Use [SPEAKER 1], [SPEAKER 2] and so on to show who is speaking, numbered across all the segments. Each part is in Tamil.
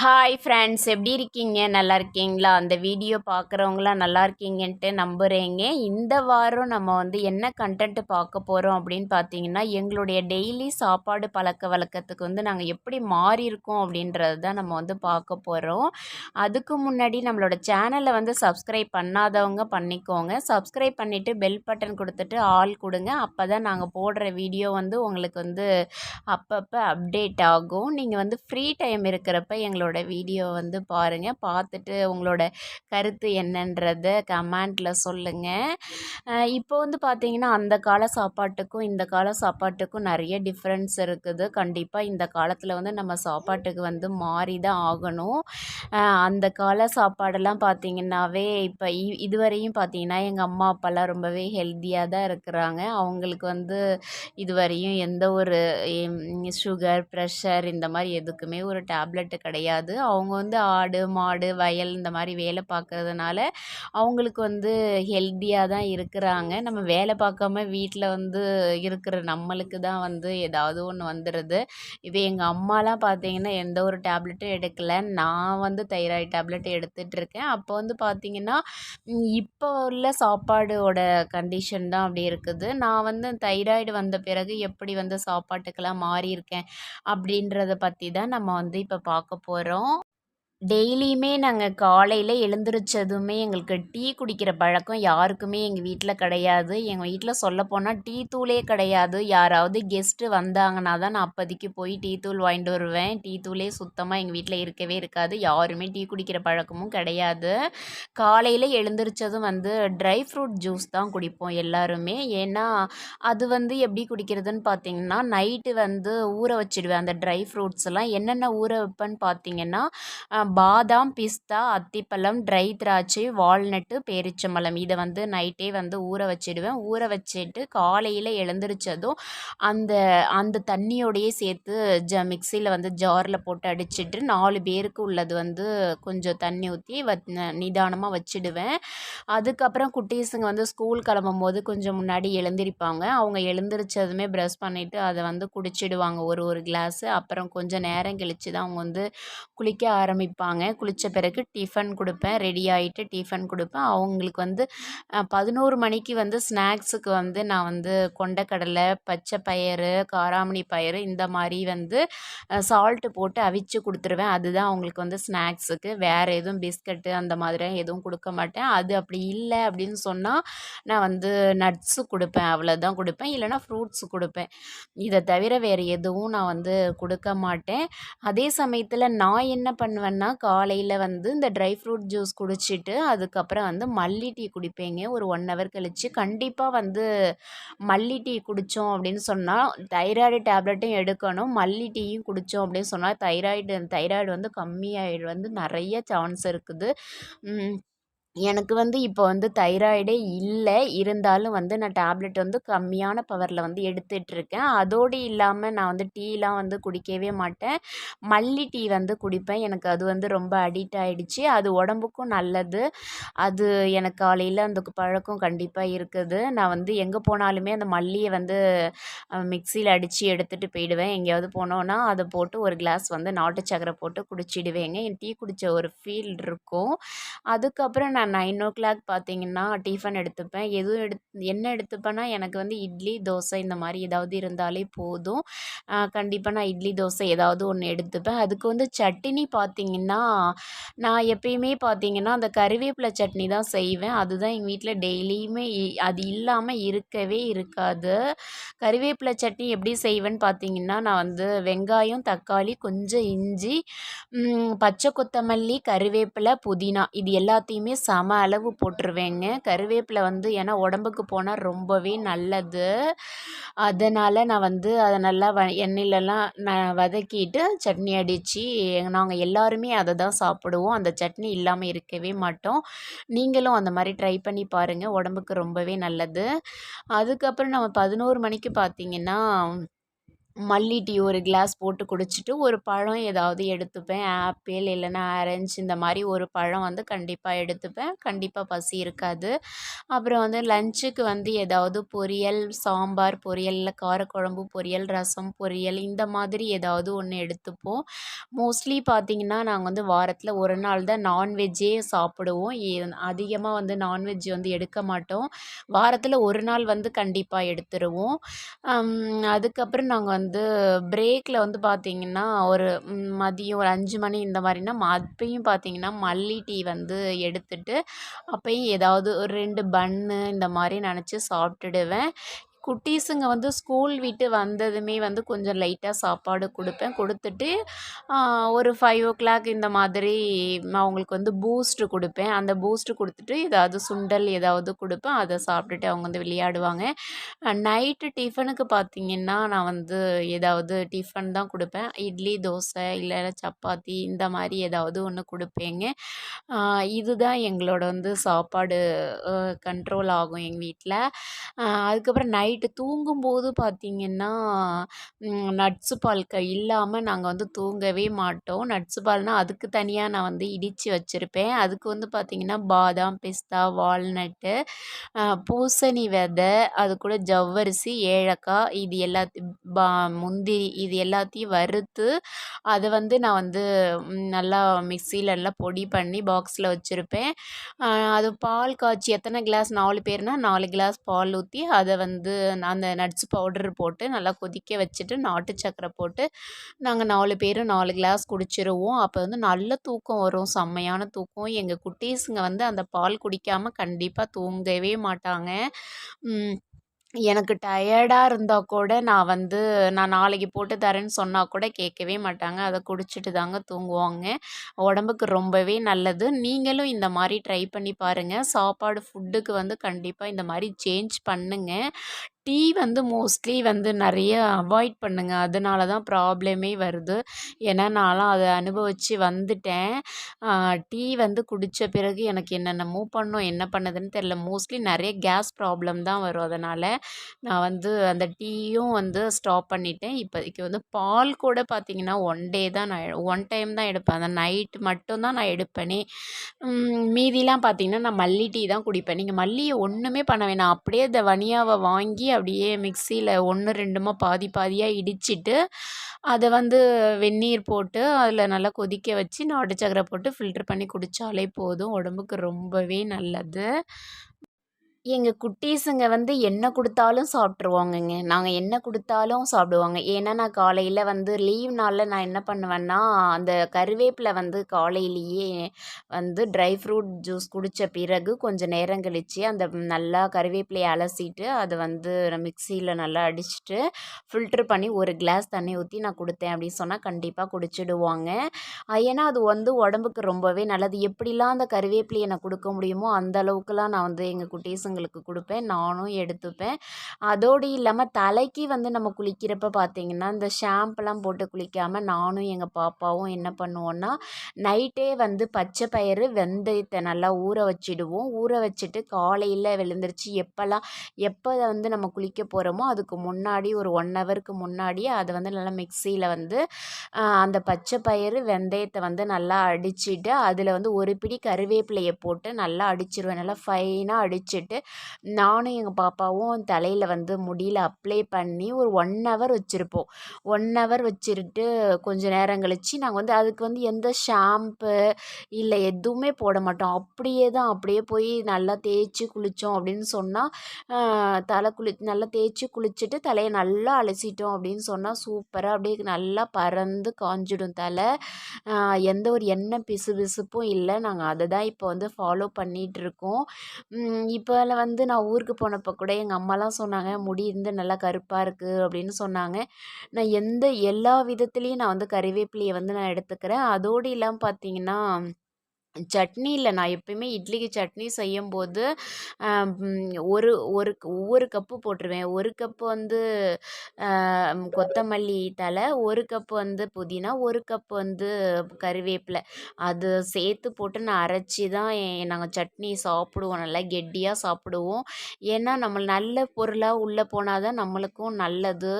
[SPEAKER 1] ஹாய் ஃப்ரெண்ட்ஸ் எப்படி இருக்கீங்க? நல்லா இருக்கீங்களா? அந்த வீடியோ பார்க்குறவங்களாம் நல்லா இருக்கீங்கன்ட்டு நம்புகிறேங்க இந்த வாரம் நம்ம வந்து என்ன கண்டென்ட் பார்க்க போகிறோம் அப்படின்னு பார்த்தீங்கன்னா எங்களுடைய டெய்லி சாப்பாடு பழக்க வழக்கத்துக்கு வந்து நாங்கள் எப்படி மாறி இருக்கோம் அப்படின்றது தான் நம்ம வந்து பார்க்க போகிறோம் அதுக்கு முன்னாடி நம்மளோட சேனலை வந்து சப்ஸ்கிரைப் பண்ணாதவங்க பண்ணிக்கோங்க. சப்ஸ்கிரைப் பண்ணிவிட்டு பெல் பட்டன் கொடுத்துட்டு ஆள் கொடுங்க. அப்போ தான் நாங்கள் போடுற வீடியோ வந்து உங்களுக்கு வந்து அப்பப்போ அப்டேட் ஆகும். நீங்கள் வந்து ஃப்ரீ டைம் இருக்கிறப்ப எங்களோட வீடியோ வந்து பாருங்கள் பார்த்துட்டு உங்களோட கருத்து என்னன்றதை கமெண்ட்டில் சொல்லுங்கள் இப்போ வந்து பார்த்திங்கன்னா அந்த கால சாப்பாட்டுக்கும் இந்த கால சாப்பாட்டுக்கும் நிறைய டிஃப்ரென்ஸ் இருக்குது. கண்டிப்பாக இந்த காலத்தில் வந்து நம்ம சாப்பாட்டுக்கு வந்து மாறி தான் ஆகணும் அந்த கால சாப்பாடெல்லாம் பார்த்திங்கன்னாவே இப்போ இதுவரையும் பார்த்திங்கன்னா எங்கள் அம்மா அப்பாலாம் ரொம்பவே ஹெல்த்தியாக தான் இருக்கிறாங்க. அவங்களுக்கு வந்து இதுவரையும் எந்த ஒரு சுகர் ப்ரெஷர் இந்த மாதிரி எதுக்குமே ஒரு டேப்லெட்டு கிடையாது. அவங்க வந்து ஆடு மாடு வயல் இந்த மாதிரி வேலை பார்க்கறதுனால அவங்களுக்கு வந்து ஹெல்த்தியாக தான் இருக்கிறாங்க. நம்ம வேலை பார்க்காம வீட்டில் வந்து இருக்கிற நம்மளுக்கு தான் வந்து ஏதாவது ஒன்று வந்துடுது இப்போ எங்கள் அம்மாலாம் பார்த்தீங்கன்னா எந்த ஒரு டேப்லெட்டும் எடுக்கலை. நான் வந்து தைராய்டு டேப்லெட் எடுத்துகிட்டு அப்போ வந்து பார்த்திங்கன்னா இப்போ உள்ள சாப்பாடோட கண்டிஷன் தான் அப்படி இருக்குது. நான் வந்து தைராய்டு வந்த பிறகு எப்படி வந்து சாப்பாட்டுக்கெல்லாம் மாறியிருக்கேன் அப்படின்றத பற்றி தான் நம்ம வந்து இப்போ பார்க்க போகிறோம் claro? டெய்லியுமே நாங்கள் காலையில் எழுந்திரிச்சதுமே எங்களுக்கு டீ குடிக்கிற பழக்கம் யாருக்குமே எங்கள் வீட்டில் கிடையாது. எங்கள் வீட்டில் சொல்லப்போனால் டீ தூளே கிடையாது. யாராவது கெஸ்ட்டு வந்தாங்கன்னா தான் நான் அப்போதைக்கு போய் டீ தூள் வாங்கிட்டு வருவேன். டீ தூளே சுத்தமாக எங்கள் வீட்டில் இருக்கவே இருக்காது. யாருமே டீ குடிக்கிற பழக்கமும் கிடையாது. காலையில் எழுந்திரிச்சதும் வந்து ட்ரை ஃப்ரூட் ஜூஸ் தான் குடிப்போம் எல்லாருமே. ஏன்னா அது வந்து எப்படி குடிக்கிறதுன்னு பார்த்தீங்கன்னா நைட்டு வந்து ஊற வச்சிடுவேன். அந்த ட்ரை ஃப்ரூட்ஸ் எல்லாம் என்னென்ன ஊற வைப்பேன்னு பார்த்தீங்கன்னா பாதாம் பிஸ்தா அத்திப்பழம் ட்ரை திராட்சை வால்நட்டு பேரிச்சம்பழம். இதை வந்து நைட்டே வந்து ஊற வச்சிடுவேன். ஊற வச்சுட்டு காலையில் எழுந்திரிச்சதும் அந்த அந்த தண்ணியோடையே சேர்த்து ஜ மிக்சியில் வந்து ஜாரில் போட்டு அடிச்சிட்டு நாலு பேருக்கு உள்ளது வந்து கொஞ்சம் தண்ணி ஊற்றி வ நிதானமாக வச்சிடுவேன். அதுக்கப்புறம் குட்டீஸுங்க வந்து ஸ்கூல் கிளம்பும் போது கொஞ்சம் முன்னாடி எழுந்திருப்பாங்க. அவங்க எழுந்திரிச்சதுமே ப்ரஷ் பண்ணிவிட்டு அதை வந்து குடிச்சிடுவாங்க ஒரு ஒரு கிளாஸு. அப்புறம் கொஞ்சம் நேரம் கழித்து தான் அவங்க வந்து குளிக்க ஆரம்பிப்பாங்க. குளிப்பாங்க குளித்த பிறகு டிஃபன் கொடுப்பேன். ரெடி ஆகிட்டு டிஃபன் கொடுப்பேன். அவங்களுக்கு வந்து பதினோரு மணிக்கு வந்து ஸ்நாக்ஸுக்கு வந்து நான் வந்து கொண்டக்கடலை பச்சை பயிறு காராமணி பயிறு இந்த மாதிரி வந்து சால்ட்டு போட்டு அவிச்சு கொடுத்துருவேன். அதுதான் அவங்களுக்கு வந்து ஸ்நாக்ஸுக்கு. வேறு எதுவும் பிஸ்கட்டு அந்த மாதிரி எதுவும் கொடுக்க மாட்டேன். அது அப்படி இல்லை அப்படின்னு சொன்னால் நான் வந்து நட்ஸு கொடுப்பேன். அவ்வளோதான் கொடுப்பேன். இல்லைனா ஃப்ரூட்ஸ் கொடுப்பேன். இதை தவிர வேறு எதுவும் நான் வந்து கொடுக்க மாட்டேன். அதே சமயத்தில் நான் என்ன பண்ணுவேன்னா காலையில் வந்து இந்த ட்ரை ஃப்ரூட் ஜூஸ் குடிச்சிட்டு அதுக்கப்புறம் வந்து மல்லி டீ குடிப்பேங்க. ஒரு ஒன் ஹவர் கழித்து கண்டிப்பாக வந்து மல்லி டீ குடித்தோம் அப்படின்னு சொன்னால் தைராய்டு டேப்லெட்டும் எடுக்கணும். மல்லி டீயும் குடித்தோம் அப்படின்னு சொன்னால் தைராய்டு தைராய்டு வந்து கம்மியாயிடு வந்து நிறைய சான்ஸ் இருக்குது. எனக்கு வந்து இப்போ வந்து தைராய்டே இல்லை. இருந்தாலும் வந்து நான் டேப்லெட் வந்து கம்மியான பவரில் வந்து எடுத்துகிட்ருக்கேன் அதோடு இல்லாமல் நான் வந்து டீலாம் வந்து குடிக்கவே மாட்டேன். மல்லி டீ வந்து குடிப்பேன். எனக்கு அது வந்து ரொம்ப அடிக்ட் ஆகிடுச்சி அது உடம்புக்கும் நல்லது. அது எனக்கு காலையில் அந்த பழக்கம் கண்டிப்பாக இருக்குது. நான் வந்து எங்கே போனாலுமே அந்த மல்லியை வந்து மிக்சியில் அடித்து எடுத்துகிட்டு போயிடுவேன். எங்கேயாவது போனோன்னா அதை போட்டு ஒரு கிளாஸ் வந்து நாட்டு சக்கரை போட்டு குடிச்சிடுவேங்க. என் டீ குடித்த ஒரு ஃபீல் இருக்கும். அதுக்கப்புறம் நான் நைன் ஓ கிளாக் பார்த்தீங்கன்னா டிஃபன் எடுத்துப்பேன். எதுவும் எடுத் என்ன எடுத்துப்பேன்னா எனக்கு வந்து இட்லி தோசை இந்த மாதிரி ஏதாவது இருந்தாலே போதும். கண்டிப்பாக நான் இட்லி தோசை ஏதாவது ஒன்று எடுத்துப்பேன். அதுக்கு வந்து சட்னி பார்த்தீங்கன்னா நான் எப்பயுமே பார்த்தீங்கன்னா அந்த கருவேப்பிலை சட்னி தான் செய்வேன். அதுதான் எங்கள் வீட்டில் டெய்லியுமே அது இல்லாமல் இருக்கவே இருக்காது. கருவேப்பிலை சட்னி எப்படி செய்வேன்னு பார்த்தீங்கன்னா நான் வந்து வெங்காயம் தக்காளி கொஞ்சம் இஞ்சி பச்சை கொத்தமல்லி கருவேப்பிலை புதினா இது எல்லாத்தையுமே சம அளவு போட்டுருவேங்க. கருவேப்பிலை வந்து ஏன்னா உடம்புக்கு போனால் ரொம்பவே நல்லது. அதனால் நான் வந்து அதை நல்லா வ எண்ணெயிலலாம் நான் வதக்கிட்டு சட்னி அடித்து நாங்கள் எல்லாருமே அதை தான் சாப்பிடுவோம். அந்த சட்னி இல்லாமல் இருக்கவே மாட்டோம். நீங்களும் அந்த மாதிரி ட்ரை பண்ணி பாருங்கள் உடம்புக்கு ரொம்பவே நல்லது. அதுக்கப்புறம் நம்ம பதினோரு மணிக்கு பார்த்திங்கன்னா மல்லி டீ ஒரு கிளாஸ் போட்டு குடிச்சிட்டு ஒரு பழம் ஏதாவது எடுத்துப்பேன். ஆப்பிள் இல்லைன்னா ஆரஞ்சு இந்த மாதிரி ஒரு பழம் வந்து கண்டிப்பாக எடுத்துப்பேன். கண்டிப்பாக பசி இருக்காது. அப்புறம் வந்து லஞ்சுக்கு வந்து ஏதாவது பொரியல் சாம்பார் பொரியல் காரக்குழம்பு பொரியல் ரசம் பொரியல் இந்த மாதிரி ஏதாவது ஒன்று எடுத்துப்போம். மோஸ்ட்லி பார்த்திங்கன்னா நாங்கள் வந்து வாரத்தில் ஒரு நாள் தான் நான்வெஜ்ஜே சாப்பிடுவோம். அதிகமாக வந்து நான்வெஜ் வந்து எடுக்க மாட்டோம். வாரத்தில் ஒரு நாள் வந்து கண்டிப்பாக எடுத்துருவோம். அதுக்கப்புறம் நாங்கள் வந்து வந்து பிரேக்கில் வந்து பார்த்திங்கன்னா ஒரு மதியம் ஒரு அஞ்சு மணி இந்த மாதிரினா அப்பயும் பார்த்திங்கன்னா மல்லி டீ வந்து எடுத்துட்டு அப்பயும் ஏதாவது ஒரு ரெண்டு பன்னு இந்த மாதிரி நினச்சி சாப்பிட்டுடுவேன். குட்டீஸுங்க வந்து ஸ்கூல் விட்டு வந்ததுமே வந்து கொஞ்சம் லைட்டாக சாப்பாடு கொடுப்பேன். கொடுத்துட்டு ஒரு ஃபைவ் ஓ கிளாக் இந்த மாதிரி அவங்களுக்கு வந்து பூஸ்ட்டு கொடுப்பேன். அந்த பூஸ்ட்டு கொடுத்துட்டு ஏதாவது சுண்டல் ஏதாவது கொடுப்பேன். அதை சாப்பிட்டுட்டு அவங்க வந்து விளையாடுவாங்க. நைட்டு டிஃபனுக்கு பார்த்திங்கன்னா நான் வந்து ஏதாவது டிஃபன் தான் கொடுப்பேன். இட்லி தோசை இல்லை சப்பாத்தி இந்த மாதிரி ஏதாவது ஒன்று கொடுப்பேங்க. இதுதான் எங்களோட வந்து சாப்பாடு கண்ட்ரோல் ஆகும் எங்கள் வீட்டில் அதுக்கப்புறம் நைட் நைட்டு தூங்கும்போது பார்த்திங்கன்னா நட்ஸு பால் க இல்லாமல் நாங்கள் வந்து தூங்கவே மாட்டோம். நட்ஸு பால்னால் அதுக்கு தனியாக நான் வந்து இடித்து வச்சுருப்பேன். அதுக்கு வந்து பார்த்திங்கன்னா பாதாம் பிஸ்தா வால்நட்டு பூசணி விதை அது கூட ஜவ்வரிசி ஏலக்காய் இது எல்லாத்தையும் பா முந்திரி இது எல்லாத்தையும் வறுத்து அதை வந்து நான் வந்து நல்லா மிக்சியில் எல்லாம் பொடி பண்ணி பாக்ஸில் வச்சுருப்பேன். அது பால் காய்ச்சி எத்தனை கிளாஸ் நாலு பேர்னால் நாலு கிளாஸ் பால் ஊற்றி அதை வந்து அந்த நட்ஸ் பவுடர் போட்டு நல்லா கொதிக்க வச்சுட்டு நாட்டு சக்கரை போட்டு நாங்கள் நாலு பேரும் நாலு கிளாஸ் குடிச்சிருவோம். அப்போ வந்து நல்ல தூக்கம் வரும். செம்மையான தூக்கம். எங்கள் குட்டீஸுங்க வந்து அந்த பால் குடிக்காமல் கண்டிப்பாக தூங்கவே மாட்டாங்க. எனக்கு டயர்டாக இருந்தால் கூட நான் வந்து நான் நாளைக்கு போட்டு தரேன்னு சொன்னால் கூட கேட்கவே மாட்டாங்க. அதை குடிச்சிட்டு தாங்க தூங்குவாங்க. உடம்புக்கு ரொம்பவே நல்லது. நீங்களும் இந்த மாதிரி ட்ரை பண்ணி பாருங்கள் சாப்பாடு ஃபுட்டுக்கு வந்து கண்டிப்பாக இந்த மாதிரி சேஞ்ச் பண்ணுங்கள் டீ வந்து மோஸ்ட்லி வந்து நிறைய அவாய்ட் பண்ணுங்கள் அதனால தான் ப்ராப்ளமே வருது. ஏன்னா நான்லாம் அதை அனுபவித்து வந்துட்டேன். டீ வந்து குடித்த பிறகு எனக்கு என்னென்னமோ பண்ணும் என்ன பண்ணுதுன்னு தெரில மோஸ்ட்லி நிறைய கேஸ் ப்ராப்ளம் தான் வரும். அதனால் நான் வந்து அந்த டீயும் வந்து ஸ்டாப் பண்ணிட்டேன். இப்போதைக்கு வந்து பால் கூட பார்த்திங்கன்னா ஒன் டே தான் நான் ஒன் டைம் தான் எடுப்பேன். அந்த நைட் மட்டும்தான் நான் எடுப்பேனே. மீதிலாம் பார்த்திங்கன்னா நான் மல்லி டீ தான் குடிப்பேன். நீங்கள் மல்லியை ஒன்றுமே பண்ண வேணாம். அப்படியே இந்த வனியாவை வாங்கி அப்படியே மிக்சியில் ஒன்று ரெண்டுமா பாதி பாதியாக இடிச்சிட்டு அதை வந்து வெந்நீர் போட்டு அதில் நல்லா கொதிக்க வச்சு நாட்டு சக்கரை போட்டு ஃபில்ட்ரு பண்ணி குடித்தாலே போதும். உடம்புக்கு ரொம்பவே நல்லது. எங்கள் குட்டீஸுங்க வந்து என்ன கொடுத்தாலும் சாப்பிட்ருவாங்கங்க நாங்கள் என்ன கொடுத்தாலும் சாப்பிடுவாங்க ஏன்னா நான் காலையில் வந்து லீவ் நாளில் நான் என்ன பண்ணுவேன்னா அந்த கருவேப்பிலை வந்து காலையிலேயே வந்து ட்ரை ஃப்ரூட் ஜூஸ் குடித்த பிறகு கொஞ்சம் நேரம் கழித்து அந்த நல்லா கருவேப்பிலையை அலசிட்டு அதை வந்து மிக்சியில் நல்லா அடிச்சுட்டு ஃபில்ட்ரு பண்ணி ஒரு கிளாஸ் தண்ணி ஊற்றி நான் கொடுத்தேன் அப்படின்னு சொன்னால் கண்டிப்பாக குடிச்சிடுவாங்க. ஏன்னா அது வந்து உடம்புக்கு ரொம்பவே நல்லது. எப்படிலாம் அந்த கருவேப்பிலையை நான் கொடுக்க முடியுமோ அந்த அளவுக்குலாம் நான் வந்து எங்கள் குட்டீஸ் பசங்களுக்கு கொடுப்பேன் நானும் எடுத்துப்பேன். அதோடு இல்லாமல் தலைக்கு வந்து நம்ம குளிக்கிறப்ப பார்த்திங்கன்னா இந்த ஷாம்பெலாம் போட்டு குளிக்காமல் நானும் எங்கள் பாப்பாவும் என்ன பண்ணுவோன்னா நைட்டே வந்து பச்சை பயிறு வெந்தயத்தை நல்லா ஊற வச்சிடுவோம். ஊற வச்சுட்டு காலையில் விழுந்துருச்சு எப்போல்லாம் எப்போ வந்து நம்ம குளிக்க போகிறோமோ அதுக்கு முன்னாடி ஒரு ஒன் ஹவருக்கு முன்னாடியே அதை வந்து நல்லா மிக்சியில் வந்து அந்த பச்சை பயிறு வெந்தயத்தை வந்து நல்லா அடிச்சுட்டு அதில் வந்து ஒரு பிடி கருவேப்பிலையை போட்டு நல்லா அடிச்சிருவேன். நல்லா ஃபைனாக அடிச்சுட்டு நானும் எங்கள் பாப்பாவும் தலையில் வந்து முடியில் அப்ளை பண்ணி ஒரு ஒன் ஹவர் வச்சுருப்போம். ஒன் ஹவர் வச்சுருட்டு கொஞ்சம் நேரம் கழித்து நாங்கள் வந்து அதுக்கு வந்து எந்த ஷாம்பு இல்லை எதுவுமே போட மாட்டோம். அப்படியே தான் அப்படியே போய் நல்லா தேய்ச்சி குளித்தோம் அப்படின்னு சொன்னால் தலை குளி நல்லா தேய்ச்சி குளிச்சுட்டு தலையை நல்லா அலசிட்டோம் அப்படின்னு சொன்னால் சூப்பராக அப்படியே நல்லா பறந்து காஞ்சிடும் தலை. எந்த ஒரு எண்ணெய் பிசு பிசுப்பும் இல்லை. நாங்கள் அதை தான் இப்போ வந்து ஃபாலோ பண்ணிகிட்ருக்கோம் இப்போ வந்து நான் ஊருக்கு போனப்போ கூட எங்கள் அம்மாலாம் சொன்னாங்க முடி இருந்து நல்லா கருப்பாக இருக்குது அப்படின்னு சொன்னாங்க. நான் எந்த எல்லா விதத்துலேயும் நான் வந்து கறிவேப்பிலையை வந்து நான் எடுத்துக்கிறேன். அதோடு இல்லாமல் பார்த்தீங்கன்னா சட்னி இல்லை. நான் எப்பயுமே இட்லிக்கு சட்னி செய்யும்போது ஒரு ஒரு ஒவ்வொரு கப்பு போட்டுருவேன். ஒரு கப்பு வந்து கொத்தமல்லி தழை ஒரு கப்பு வந்து புதினா ஒரு கப்பு வந்து கருவேப்பிலை. அது சேர்த்து போட்டு நான் அரைச்சி தான் நாங்கள் சட்னி சாப்பிடுவோம். நல்லா கெட்டியாக சாப்பிடுவோம். ஏன்னா நம்ம நல்ல பொருளாக உள்ளே போனால் தான் நம்மளுக்கும் நல்லது.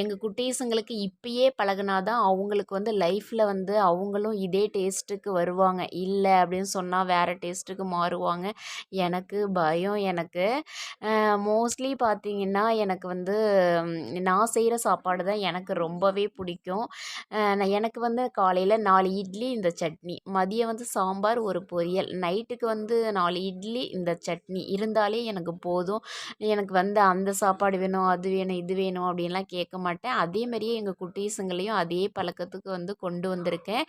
[SPEAKER 1] எங்கள் குட்டீஸுங்களுக்கு இப்பயே பழகுனா தான் அவங்களுக்கு வந்து லைஃப்பில் வந்து அவங்களும் இதே டேஸ்ட்டுக்கு வருவாங்க. இல்லை அப்படின்னு சொன்னால் வேறு டேஸ்ட்டுக்கு மாறுவாங்க. எனக்கு பயம் எனக்கு. மோஸ்ட்லி பார்த்திங்கன்னா எனக்கு வந்து நான் செய்கிற சாப்பாடு தான் எனக்கு ரொம்பவே பிடிக்கும். எனக்கு வந்து காலையில் நாலு இட்லி இந்த சட்னி. மதியம் வந்து சாம்பார் ஒரு பொரியல். நைட்டுக்கு வந்து நாலு இட்லி இந்த சட்னி. இருந்தாலே எனக்கு போதும். எனக்கு வந்து அந்த சாப்பாடு வேணும் அது வேணும் இது வேணும் அப்படின்லாம் கேட்க மாட்டேன். அதே மாதிரியே எங்கள் குட்டீஸுங்களையும் அதே பழக்கத்துக்கு வந்து கொண்டு வந்திருக்கேன்.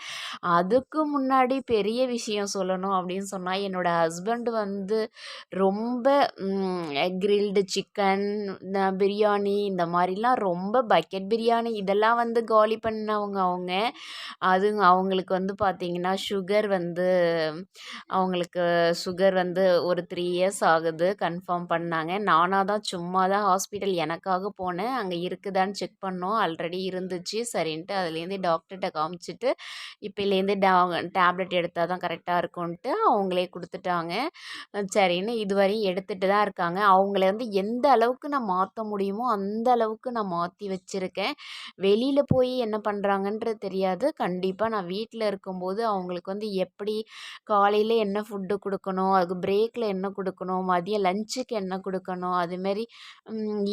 [SPEAKER 1] அதுக்கு முன்னாடி பெரிய விஷயம் சொல்லணும் அப்படின்னு சொன்னால் என்னோடய ஹஸ்பண்ட் வந்து ரொம்ப கிரில்டு சிக்கன் பிரியாணி இந்த மாதிரிலாம் ரொம்ப பக்கெட் பிரியாணி இதெல்லாம் வந்து காலி பண்ணவங்க அவங்க. அது அவங்களுக்கு வந்து பார்த்திங்கன்னா சுகர் வந்து அவங்களுக்கு சுகர் வந்து ஒரு த்ரீ இயர்ஸ் ஆகுது கன்ஃபார்ம் பண்ணாங்க. நானாக தான் சும்மா தான் ஹாஸ்பிட்டல் எனக்காக போனேன். அங்கே இருக்குதான்னு செக் பண்ணோம். ஆல்ரெடி இருந்துச்சு. சரின்ட்டு அதுலேருந்து டாக்டர்கிட்ட காமிச்சிட்டு இப்போலேருந்து டா டேப்லெட் எடுத்தால் தான் கரெக்டாக இருக்கும்ன்ட்டு அவங்களே கொடுத்துட்டாங்க. சரின்னு இதுவரையும் எடுத்துகிட்டு தான் இருக்காங்க. அவங்கள வந்து எந்த அளவுக்கு நான் மாற்ற முடியுமோ அந்த அளவுக்கு நான் மாற்றி வச்சுருக்கேன். வெளியில் போய் என்ன பண்ணுறாங்கன்றது தெரியாது. கண்டிப்பாக நான் வீட்டில் இருக்கும்போது அவங்களுக்கு வந்து எப்படி காலையில் என்ன ஃபுட்டு கொடுக்கணும் அதுக்கு பிரேக்கில் என்ன கொடுக்கணும் மதியம் லஞ்சுக்கு என்ன கொடுக்கணும் அதுமாரி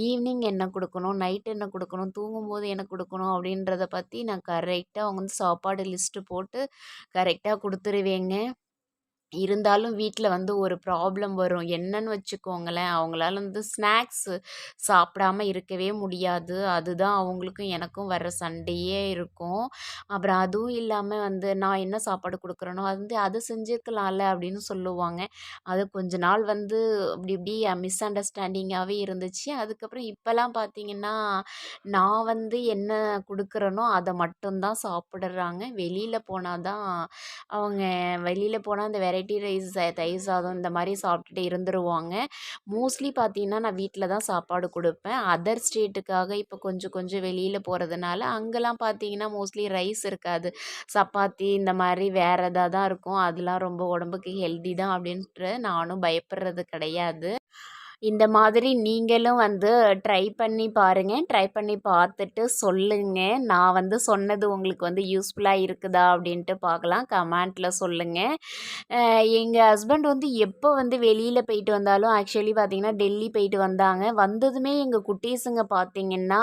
[SPEAKER 1] ஈவினிங் என்ன கொடுக்கணும் நைட் என்ன கொடுக்கணும் தூங்கும்போது என்ன கொடுக்கணும் அப்படின்றத பற்றி நான் கரெக்டாக அவங்க வந்து சாப்பாடு லிஸ்ட்டு போட்டு கரெக்டாக వేయండి இருந்தாலும் வீட்டில் வந்து ஒரு ப்ராப்ளம் வரும். என்னன்னு வச்சுக்கோங்களேன் அவங்களால வந்து ஸ்நாக்ஸு சாப்பிடாம இருக்கவே முடியாது. அதுதான் அவங்களுக்கும் எனக்கும் வர்ற சண்டையே இருக்கும். அப்புறம் அதுவும் இல்லாமல் வந்து நான் என்ன சாப்பாடு கொடுக்குறேனோ அது வந்து அதை செஞ்சுருக்கலாம்ல அப்படின்னு சொல்லுவாங்க. அது கொஞ்ச நாள் வந்து அப்படி இப்படி மிஸ் அண்டர்ஸ்டாண்டிங்காகவே இருந்துச்சு. அதுக்கப்புறம் இப்போல்லாம் பார்த்தீங்கன்னா நான் வந்து என்ன கொடுக்குறேனோ அதை மட்டும்தான் சாப்பிடுறாங்க. வெளியில் போனால் தான் அவங்க வெளியில் போனால் அந்த வெரைட்டி வெரைட்டி ரைஸ் தயிர் சாதம் இந்த மாதிரி சாப்பிட்டுட்டு இருந்துருவாங்க. மோஸ்ட்லி பார்த்தீங்கன்னா நான் வீட்டில் தான் சாப்பாடு கொடுப்பேன். அதர் ஸ்டேட்டுக்காக இப்போ கொஞ்சம் கொஞ்சம் வெளியில் போகிறதுனால அங்கெல்லாம் பார்த்தீங்கன்னா மோஸ்ட்லி ரைஸ் இருக்காது. சப்பாத்தி இந்த மாதிரி வேறு எதாக தான் இருக்கும். அதெலாம் ரொம்ப உடம்புக்கு ஹெல்தி தான் அப்படின்ட்டு நானும் பயப்படுறது கிடையாது. இந்த மாதிரி நீங்களும் வந்து ட்ரை பண்ணி பாருங்கள் ட்ரை பண்ணி பார்த்துட்டு சொல்லுங்கள் நான் வந்து சொன்னது உங்களுக்கு வந்து யூஸ்ஃபுல்லாக இருக்குதா அப்படின்ட்டு பார்க்கலாம். கமெண்ட்டில் சொல்லுங்கள் எங்கள் ஹஸ்பண்ட் வந்து எப்போ வந்து வெளியில் போயிட்டு வந்தாலும் ஆக்சுவலி பார்த்திங்கன்னா டெல்லி போயிட்டு வந்தாங்க. வந்ததுமே எங்கள் குட்டீஸுங்க பார்த்திங்கன்னா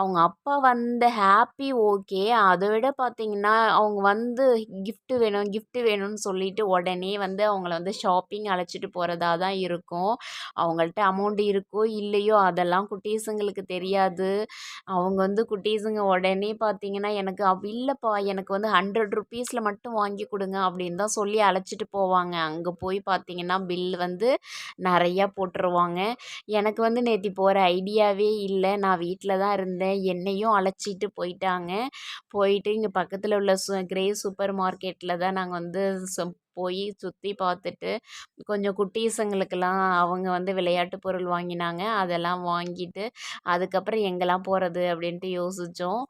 [SPEAKER 1] அவங்க அப்பா வந்த ஹாப்பி ஓகே அதை விட பார்த்திங்கன்னா அவங்க வந்து கிஃப்ட்டு வேணும் கிஃப்ட்டு வேணும்னு சொல்லிட்டு உடனே வந்து அவங்கள வந்து ஷாப்பிங் அழைச்சிட்டு போகிறதா தான் இருக்கும். அவங்க அவங்கள்ட்ட அமௌண்ட் இருக்கோ இல்லையோ அதெல்லாம் குட்டீஸுங்களுக்கு தெரியாது. அவங்க வந்து குட்டீஸுங்க உடனே பார்த்தீங்கன்னா எனக்கு அவ் இல்லைப்பா எனக்கு வந்து ஹண்ட்ரட் ருப்பீஸில் மட்டும் வாங்கி கொடுங்க அப்படின்னு தான் சொல்லி அழைச்சிட்டு போவாங்க. அங்கே போய் பார்த்தீங்கன்னா பில் வந்து நிறையா போட்டுருவாங்க. எனக்கு வந்து நேற்று போகிற ஐடியாவே இல்லை. நான் வீட்டில் தான் இருந்தேன். என்னையும் அழைச்சிட்டு போயிட்டாங்க. போயிட்டு இங்கே பக்கத்தில் உள்ள சு கிரே சூப்பர் மார்க்கெட்டில் தான் நாங்கள் வந்து போய் சுற்றி பார்த்துட்டு கொஞ்சம் குட்டீஸுங்களுக்கெல்லாம் அவங்க வந்து விளையாட்டு பொருள் வாங்கினாங்க. அதெல்லாம் வாங்கிட்டு அதுக்கப்புறம் எங்கெல்லாம் போகிறது அப்படின்ட்டு யோசித்தோம்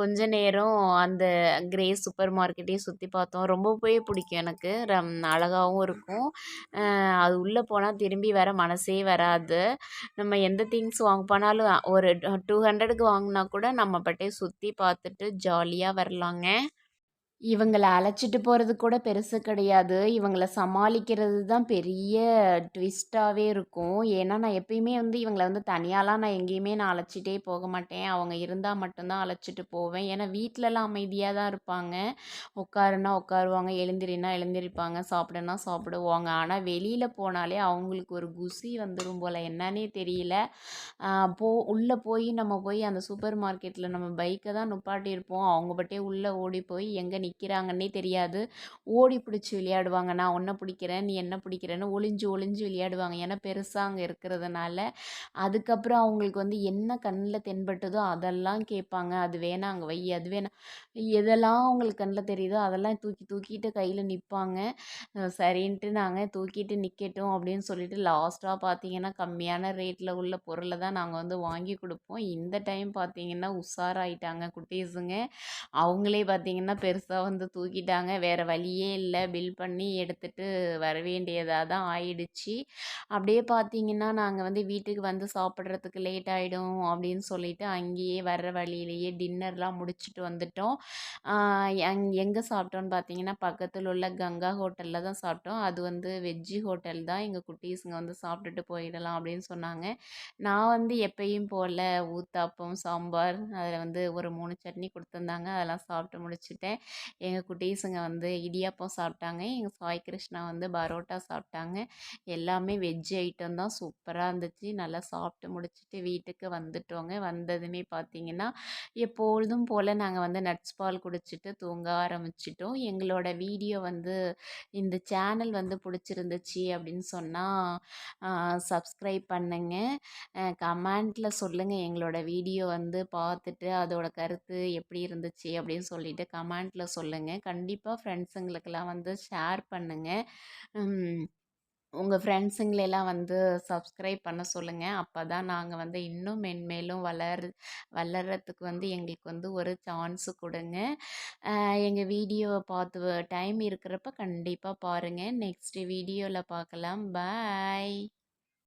[SPEAKER 1] கொஞ்ச நேரம் அந்த கிரே சூப்பர் மார்க்கெட்டையும் சுற்றி பார்த்தோம். ரொம்பவே பிடிக்கும் எனக்கு. ரம் அழகாகவும் இருக்கும். அது உள்ளே போனால் திரும்பி வர மனசே வராது. நம்ம எந்த திங்ஸ் வாங்க போனாலும் ஒரு டூ ஹண்ட்ரடுக்கு வாங்கினா கூட நம்ம பட்டே சுற்றி பார்த்துட்டு ஜாலியாக வரலாங்க. இவங்கள அழைச்சிட்டு போகிறது கூட பெருசு கிடையாது. இவங்கள சமாளிக்கிறது தான் பெரிய ட்விஸ்ட்டாகவே இருக்கும். ஏன்னா நான் எப்பயுமே வந்து இவங்கள வந்து தனியாலாம் நான் எங்கேயுமே நான் அழைச்சிட்டே போக மாட்டேன். அவங்க இருந்தால் மட்டும்தான் அழைச்சிட்டு போவேன். ஏன்னா வீட்டிலலாம் அமைதியாக தான் இருப்பாங்க. உட்காருன்னா உட்காருவாங்க. எழுந்திரினா எழுந்திரிப்பாங்க. சாப்பிடுனா சாப்பிடுவாங்க. ஆனால் வெளியில் போனாலே அவங்களுக்கு ஒரு குசி வந்துடும் போல். என்னன்னே தெரியல. போ உள்ளே போய் நம்ம போய் அந்த சூப்பர் மார்க்கெட்டில் நம்ம பைக்கை தான் நுப்பாட்டியிருப்போம். அவங்க பட்டே உள்ளே ஓடி போய் எங்கே நிற்கிறாங்கன்னே தெரியாது. ஓடி பிடிச்சி விளையாடுவாங்க. நான் ஒன்றை பிடிக்கிறேன் நீ என்ன பிடிக்கிறேன்னு ஒளிஞ்சு ஒளிஞ்சு விளையாடுவாங்க. ஏன்னா பெருசாக அங்கே இருக்கிறதுனால. அதுக்கப்புறம் அவங்களுக்கு வந்து என்ன கண்ணில் தென்பட்டதோ அதெல்லாம் கேட்பாங்க. அது வேணாம் அங்கே வை அது வேணாம். எதெல்லாம் அவங்களுக்கு கண்ணில் தெரியுதோ அதெல்லாம் தூக்கி தூக்கிட்டு கையில் நிற்பாங்க சரின்ட்டு நாங்கள் தூக்கிட்டு நிற்கட்டும் அப்படின்னு சொல்லிட்டு லாஸ்ட்டாக பார்த்தீங்கன்னா கம்மியான ரேட்டில் உள்ள பொருளை தான் நாங்கள் வந்து வாங்கி கொடுப்போம். இந்த டைம் பார்த்தீங்கன்னா உஷாராயிட்டாங்க குட்டீஸுங்க. அவங்களே பார்த்தீங்கன்னா பெருசாக வந்து தூக்கிட்டாங்க. வேறு வழியே இல்லை. பில் பண்ணி எடுத்துகிட்டு வர வேண்டியதாக தான் ஆயிடுச்சு. அப்படியே பார்த்தீங்கன்னா நாங்கள் வந்து வீட்டுக்கு வந்து சாப்பிட்றதுக்கு லேட் ஆகிடும் அப்படின்னு சொல்லிட்டு அங்கேயே வர்ற வழியிலேயே டின்னர்லாம் முடிச்சுட்டு வந்துட்டோம். எங் எங்கே சாப்பிட்டோன்னு பார்த்தீங்கன்னா பக்கத்தில் உள்ள கங்கா ஹோட்டலில் தான் சாப்பிட்டோம். அது வந்து வெஜ்ஜி ஹோட்டல் தான். எங்கள் குட்டீஸுங்க வந்து சாப்பிட்டுட்டு போயிடலாம் அப்படின்னு சொன்னாங்க. நான் வந்து எப்பயும் போல் ஊத்தாப்பம் சாம்பார் அதில் வந்து ஒரு மூணு சட்னி கொடுத்துருந்தாங்க. அதெல்லாம் சாப்பிட்டு முடிச்சுட்டேன். எங்கள் குட்டீஸுங்க வந்து இடியாப்பம் சாப்பிட்டாங்க. எங்கள் சாய் கிருஷ்ணா வந்து பரோட்டா சாப்பிட்டாங்க. எல்லாமே வெஜ் ஐட்டம் தான். சூப்பராக இருந்துச்சு. நல்லா சாப்பிட்டு முடிச்சுட்டு வீட்டுக்கு வந்துட்டோங்க. வந்ததுமே பார்த்தீங்கன்னா எப்பொழுதும் போல் நாங்கள் வந்து நட்ஸ் பால் குடிச்சிட்டு தூங்க ஆரம்பிச்சிட்டோம். எங்களோட வீடியோ வந்து இந்த சேனல் வந்து பிடிச்சிருந்துச்சி அப்படின்னு சொன்னால் சப்ஸ்கிரைப் பண்ணுங்க. கமெண்ட்டில் சொல்லுங்கள் எங்களோட வீடியோ வந்து பார்த்துட்டு அதோட கருத்து எப்படி இருந்துச்சு அப்படின்னு சொல்லிட்டு கமெண்ட்டில் சொல்லுங்கள் கண்டிப்பாக ஃப்ரெண்ட்ஸுங்களுக்கெல்லாம் வந்து ஷேர் பண்ணுங்கள் உங்கள் ஃப்ரெண்ட்ஸுங்களெல்லாம் வந்து சப்ஸ்கிரைப் பண்ண சொல்லுங்கள் அப்போ தான் நாங்கள் வந்து இன்னும் மென்மேலும் வளர் வளர்கிறதுக்கு வந்து எங்களுக்கு வந்து ஒரு சான்ஸு கொடுங்க. எங்கள் வீடியோவை பார்த்து டைம் இருக்கிறப்ப கண்டிப்பாக பாருங்கள் நெக்ஸ்ட்டு வீடியோவில் பார்க்கலாம். பாய்.